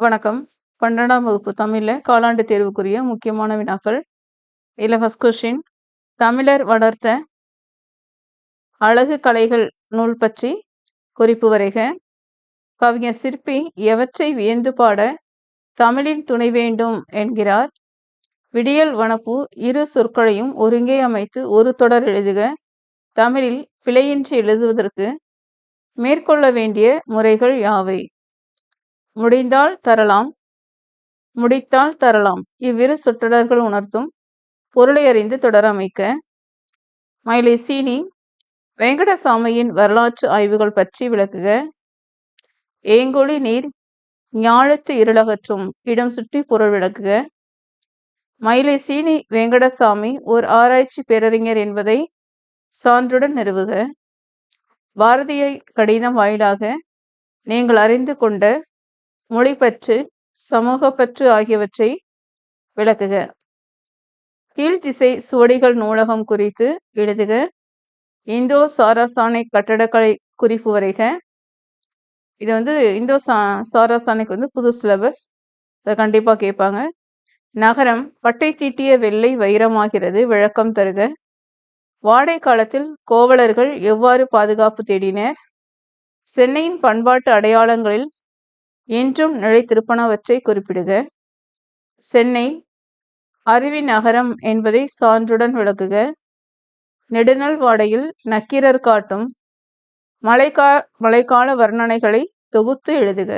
வணக்கம். பன்னெண்டாம் வகுப்பு தமிழில் காலாண்டு தேர்வுக்குரிய முக்கியமான வினாக்கள். இதில் ஃபஸ்ட் கொஷின் தமிழர் வளர்த்த அழகு கலைகள் நூல் பற்றி குறிப்பு வரைக. கவிஞர் சிற்பி எவற்றை வியந்து பாட தமிழின் துணை வேண்டும்? என்கிறார். விடியல் வனப்பு இரு சொற்களையும் ஒருங்கே அமைத்து ஒரு தொடர் எழுதுக. தமிழில் பிழையின்றி எழுதுவதற்கு மேற்கொள்ள வேண்டிய முறைகள் யாவை? முடிந்தால் தரலாம். முடித்தால் தரலாம். இவ்விரு சொற்றொடர்கள் உணர்த்தும் பொருளை அறிந்து தொடர அமைக்க. மயிலை சீனி வெங்கடசாமியின் வரலாற்று ஆய்வுகள் பற்றி விளக்குக. ஏங்கொழி நீர் ஞாழத்து இருளகற்றும் இடம் சுற்றி பொருள் விளக்குக. மயிலை சீனி வெங்கடசாமி ஓர் ஆராய்ச்சி பேரறிஞர் என்பதை சான்றுடன் நிறுவுக. பாரதிய கடிதம் வாயிலாக நீங்கள் அறிந்து கொண்ட மொழிப்பற்று சமூகப்பற்று ஆகியவற்றை விளக்குக. கீழ்த்திசை சுவடிகள் நூலகம் குறித்து எழுதுக. இந்தோ சாராசானை கட்டடக்கலை குறிப்பு வரைக. இது வந்து இந்தோ சா சாராசானைக்கு வந்து புது சிலபஸ் அதை கண்டிப்பாக கேட்பாங்க. நகரம் பட்டை தீட்டிய வெள்ளை வைரமாகிறது விளக்கம் தருக. வாடை காலத்தில் கோவலர்கள் எவ்வாறு பாதுகாப்பு தேடினர்? சென்னையின் பண்பாட்டு அடையாளங்களில் என்றும் நிலைத்திருப்பனவற்றை குறிப்பிடுக. சென்னை அருவி நகரம் என்பதை சான்றுடன் விளக்குக. நெடுநல் வாடையில் நக்கீரர் காட்டும் மழைக்கா மழைக்கால வர்ணனைகளை தொகுத்து எழுதுக.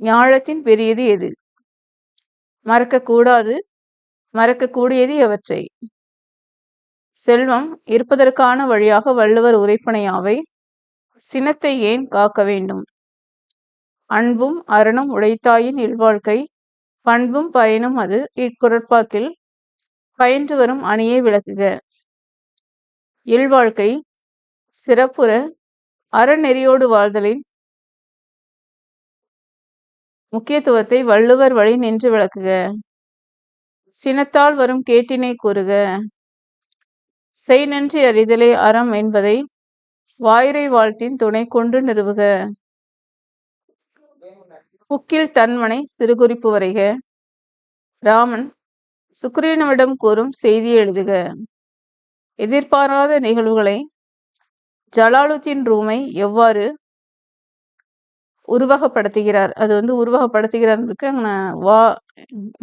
ஞாழத்தின் பெரியது எது? மறக்கக்கூடாது மறக்கக்கூடியது எவற்றை? செல்வம் இருப்பதற்கான வழியாக வள்ளுவர் உரைப்பனையாவை சினத்தை ஏன் காக்க வேண்டும்? அன்பும் அறனும் உடைத்தாயின் இல்வாழ்க்கை பண்பும் பயனும் அது இக்குரட்பாக்கில் பயின்று வரும் அணியை விளக்குக. இல்வாழ்க்கை சிறப்புற அறநெறியோடு வாழ்தலின் முக்கியத்துவத்தை வள்ளுவர் வழி நின்று விளக்குக. சினத்தால் வரும் கேட்டினை கூறுக. செய் நன்றி அறிதலே அறம் என்பதை வாயிரை வாழ்த்தின் துணை கொண்டு நிறுவுக. புக்கில் தன்மனை சிறுகுறிப்பு வரைக. ராமன் சுக்ரீனவிடம் கூறும் செய்தி எழுதுக. எதிர்பாராத நிகழ்வுகளை ஜலாலுத்தீன் ரூமை எவ்வாறு உருவகப்படுத்துகிறார்? அது வந்து உருவகப்படுத்துகிறார்க்கு வா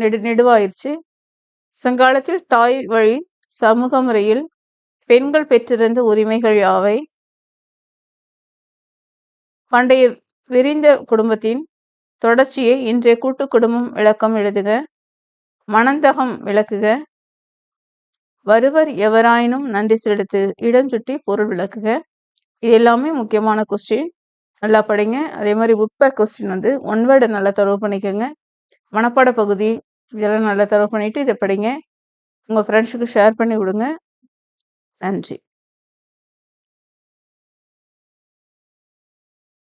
நெடு நெடுவாயிருச்சு. சங்காலத்தில் தாய் வழி சமூக முறையில் பெண்கள் பெற்றிருந்த உரிமைகள் யாவை? பண்டைய விரிந்த குடும்பத்தின் தொடர்ச்சியை இன்றைய கூட்டு குடும்பம் விளக்கம் எழுதுக. மனந்தகம் விளக்குக. வருவர் எவராயினும் நன்றி செலுத்து இடம் சுட்டி பொருள் விளக்குக. இது எல்லாமே முக்கியமான கொஸ்டின் நல்லா படிங்க. அதே மாதிரி புக் பேக் கொஸ்டின் வந்து ஒன் வேர்டு நல்லா தரவு பண்ணிக்கோங்க. மனப்பாட பகுதி இதெல்லாம் நல்லா தரவு பண்ணிவிட்டு இதை படிங்க. உங்கள் ஃப்ரெண்ட்ஸுக்கு ஷேர் பண்ணி விடுங்க நன்றி.